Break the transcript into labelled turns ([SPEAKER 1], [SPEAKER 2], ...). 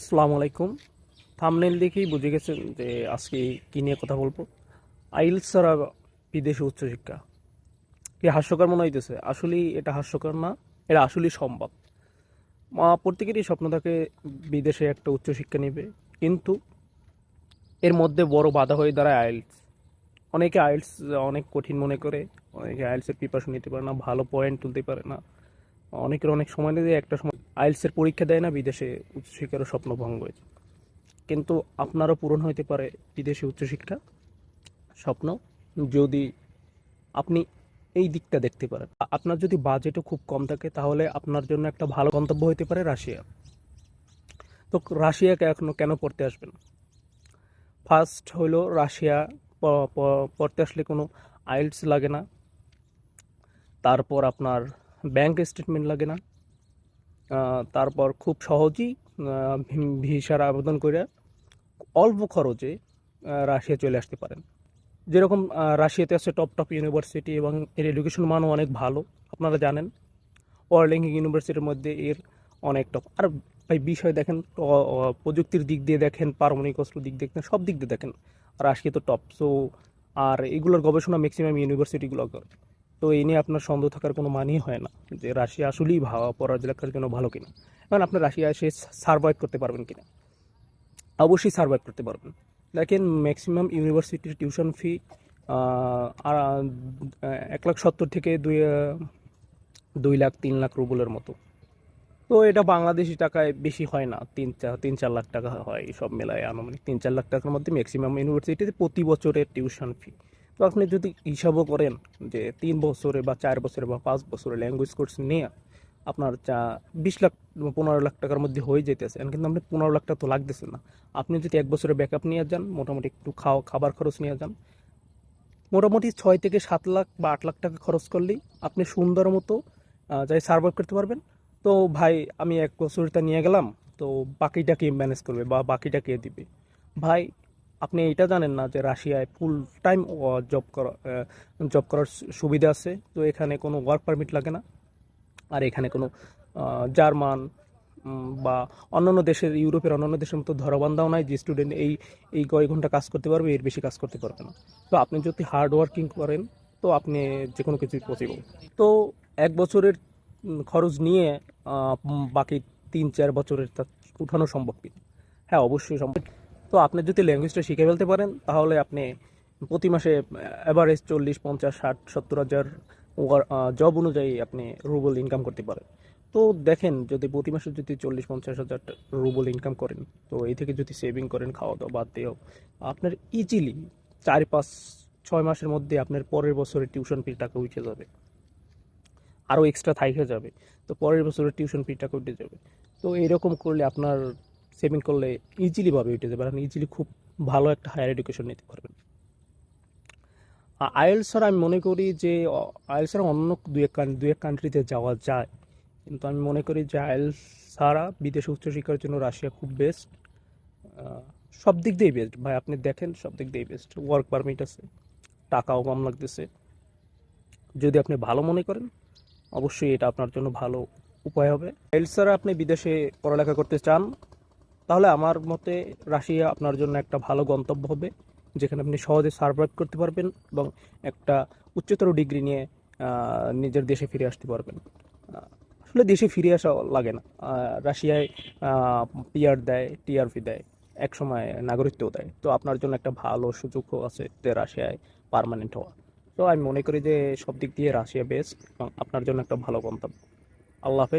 [SPEAKER 1] আসসালামু আলাইকুম। থামনেল দেখেই বুঝে গেছেন যে আজকে কী নিয়ে কথা বলব। আইএলস ছাড়া বিদেশে উচ্চশিক্ষা। কি হাস্যকর মনে হইতেছে? আসলেই এটা হাস্যকর না, এটা আসলেই সম্ভব। মা প্রত্যেকেরই স্বপ্ন থাকে বিদেশে একটা উচ্চশিক্ষা নেবে, কিন্তু এর মধ্যে বড় বাধা হয়ে দাঁড়ায় আইএলস অনেকে আইএলস অনেক কঠিন মনে করে, অনেকে আইএলসের প্রিপারেশন নিতে পারে না, ভালো পয়েন্ট তুলতে পারে না। অনেকের অনেক সময় দিয়ে একটা সময় আইএলসের পরীক্ষা দেয় না, বিদেশে উচ্চশিক্ষারও স্বপ্ন ভঙ্গ হয়েছে। কিন্তু আপনারও পূরণ হতে পারে বিদেশে উচ্চশিক্ষা স্বপ্ন, যদি আপনি এই দিকটা দেখতে পারেন। আপনার যদি বাজেটও খুব কম থাকে, তাহলে আপনার জন্য একটা ভালো গন্তব্য হতে পারে রাশিয়া। তো রাশিয়াকে এখনও কেন পড়তে আসবেন? ফার্স্ট হলো রাশিয়া পড়তে আসলে কোনো আইএলস লাগে না। তারপর আপনার ব্যাংক স্টেটমেন্ট লাগে না। তারপর খুব সহজেই ভিসার আবেদন করে অল্প খরচে রাশিয়া চলে আসতে পারেন। যেরকম রাশিয়াতে আছে টপ টপ ইউনিভার্সিটি এবং এর এডুকেশন মানও অনেক ভালো, আপনারা জানেন। ওয়ার্লিং ইউনিভার্সিটির মধ্যে এর অনেক টপ আর ভাই, বিষয় দেখেন প্রযুক্তির দিক দিয়ে দেখেন, পারমাণবিক অস্ত্র দিক দেখেন, সব দিক দিয়ে দেখেন, রাশিয়া তো টপ সো আর এগুলোর গবেষণা ম্যাক্সিমাম ইউনিভার্সিটিগুলো করে। তো এই নিয়ে আপনার সন্দেহ থাকার কোনো মানেই হয় না যে রাশিয়া আসলেই পড়ালেখার জন্য ভালো কিনা। এখন আপনার রাশিয়া এসে সার্ভাইভ করতে পারবেন কিনা? অবশ্যই সার্ভাইভ করতে পারবেন। দেখেন ম্যাক্সিমাম ইউনিভার্সিটির টিউশন ফি আর এক লাখ সত্তর থেকে দুই দুই লাখ তিন লাখ রুবলের মতো। তো এটা বাংলাদেশি টাকায় বেশি হয় না। তিন চার তিন চার লাখ টাকা হয় সব মেলায় আনুমানিক। তিন চার লাখ টাকার মধ্যে ম্যাক্সিমাম ইউনিভার্সিটিতে প্রতি বছরের টিউশন ফি তো আপনি যদি হিসাবও করেন যে তিন বছরে বা চার বছরে বা পাঁচ বছরে ল্যাঙ্গুয়েজ কোর্স নিয়ে আপনার চা বিশ লাখ পনেরো লাখ টাকার মধ্যে হয়ে যেতেছে কিন্তু আপনি পনেরো লাখ টাকা তো লাগতেছে না। আপনি যদি এক বছরে ব্যাকআপ নিয়ে যান, মোটামুটি একটু খাওয়া খাবার খরচ নিয়ে যান, মোটামুটি ছয় থেকে সাত লাখ বা আট লাখ টাকা খরচ করলেই আপনি সুন্দর মতো যাই সার্ভাইভ করতে পারবেন। তো ভাই, আমি এক বছরটা নিয়ে গেলাম, তো বাকিটা কে ম্যানেজ করবে বা বাকিটা কে দিবে? ভাই আপনি এটা জানেন না যে রাশিয়ায় ফুল টাইম জব করা জব করার সুবিধা আছে? তো এখানে কোনো ওয়ার্ক পারমিট লাগে না? আর এখানে কোনো জার্মান বা অন্যান্য দেশের, ইউরোপের অন্যান্য দেশের মতো ধরাবান্ধাও নাই যে স্টুডেন্ট এই এই কয়েক ঘণ্টা কাজ করতে পারবে, এর বেশি কাজ করতে পারবে না। তো আপনি যদি হার্ড ওয়ার্কিং করেন, তো আপনি যে কোনো কিছুই পসিবল তো এক বছরের খরচ নিয়ে বাকি তিন চার বছরের তা উঠানো সম্ভব কি হ্যাঁ অবশ্যই সম্ভব। তো আপনি যদি ল্যাঙ্গুয়েজটা শিখে ফেলতে পারেন, তাহলে আপনি প্রতি মাসে অ্যাভারেজ চল্লিশ, পঞ্চাশ, ষাট, সত্তর হাজার জব অনুযায়ী আপনি রুবল ইনকাম করতে পারেন। তো দেখেন, যদি প্রতি মাসে যদি চল্লিশ, পঞ্চাশ হাজার রুবল ইনকাম করেন, তো এই থেকে যদি সেভিং করেন খাওয়া দাওয়া বাদ দিয়েও, আপনার ইজিলি চার, পাঁচ, ছয় মাসের মধ্যে আপনার পরের বছরের টিউশন ফি টাকা উঠে যাবে। আরও এক্সট্রা থাইকে যাবে। তো পরের বছরের টিউশন ফি টাকা উঠে যাবে। তো এরকম করলে আপনার সেভিং করলে ইজিলি ভাবে উঠে যাবে। আপনি ইজিলি খুব ভালো একটা হায়ার এডুকেশন নিতে পারবেন। আইএলস ছাড়া আমি মনে করি যে আইএলস ছাড়া অন্য দুই এক দু এক কান্ট্রিতে যাওয়া যায়। কিন্তু আমি মনে করি যে আইএলস ছাড়া বিদেশে উচ্চশিক্ষার জন্য রাশিয়া খুব বেস্ট সব দিক দিয়েই বেস্ট ভাই, আপনি দেখেন, সব দিক দিয়েই বেস্ট ওয়ার্ক পারমিট আছে, টাকাও কম লাগতেছে। যদি আপনি ভালো মনে করেন, অবশ্যই এটা আপনার জন্য ভালো উপায় হবে। আইএলস ছাড়া আপনি বিদেশে পড়ালেখা করতে চান তাহলে আমার মতে রাশিয়া আপনার জন্য একটা ভালো গন্তব্য হবে, যেখানে আপনি সহজে সার্ভাইভ করতে পারবেন এবং একটা উচ্চতর ডিগ্রি নিয়ে নিজের দেশে ফিরে আসতে পারবেন। আসলে দেশে ফিরে আসা লাগে না। রাশিয়ায় পিআর দেয় টিআরপি দেয় এক সময় নাগরিকত্বও দেয়। তো আপনার জন্য একটা ভালো সুযোগও আছে যে রাশিয়ায় পার্মানেন্ট হওয়া। তো আমি মনে করি যে সব দিক দিয়ে রাশিয়া বেস্ট এবং আপনার জন্য একটা ভালো গন্তব্য। আল্লাহ হাফেজ।